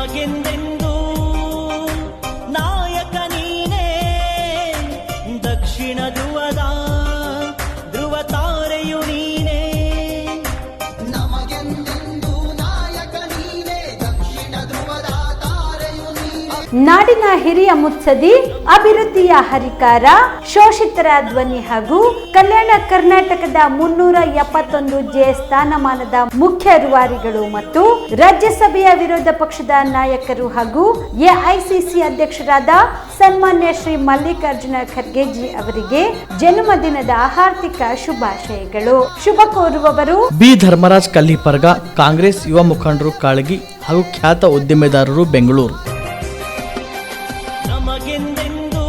ನಮಗೆಂದೆಂದು ನಾಡಿನ ಹಿರಿಯ ಮುತ್ಸದಿ ಅಭಿವೃದ್ಧಿಯ ಹರಿಕಾರ, ಶೋಷಿತರ ಧ್ವನಿ ಹಾಗೂ ಕಲ್ಯಾಣ ಕರ್ನಾಟಕದ ಮುನ್ನೂರ ಎಪ್ಪತ್ತೊಂದು ಜೆ ಸ್ಥಾನಮಾನದ ಮುಖ್ಯ ರುವಾರಿಗಳು ಮತ್ತು ರಾಜ್ಯಸಭೆಯ ವಿರೋಧ ಪಕ್ಷದ ನಾಯಕರು ಹಾಗೂ ಎಐಸಿಸಿ ಅಧ್ಯಕ್ಷರಾದ ಸನ್ಮಾನ್ಯ ಶ್ರೀ ಮಲ್ಲಿಕಾರ್ಜುನ ಖರ್ಗೆಜಿ ಅವರಿಗೆ ಜನ್ಮದಿನದ ಹಾರ್ದಿಕ ಶುಭಾಶಯಗಳು. ಶುಭ ಕೋರುವವರು ಬಿ ಧರ್ಮರಾಜ್ ಕಲ್ಲಿಪರ್ಗ, ಕಾಂಗ್ರೆಸ್ ಯುವ ಮುಖಂಡರು ಕಾಳಗಿ ಹಾಗೂ ಖ್ಯಾತ ಉದ್ದಿಮೆದಾರರು ಬೆಂಗಳೂರು. ಎಂದೆಂದು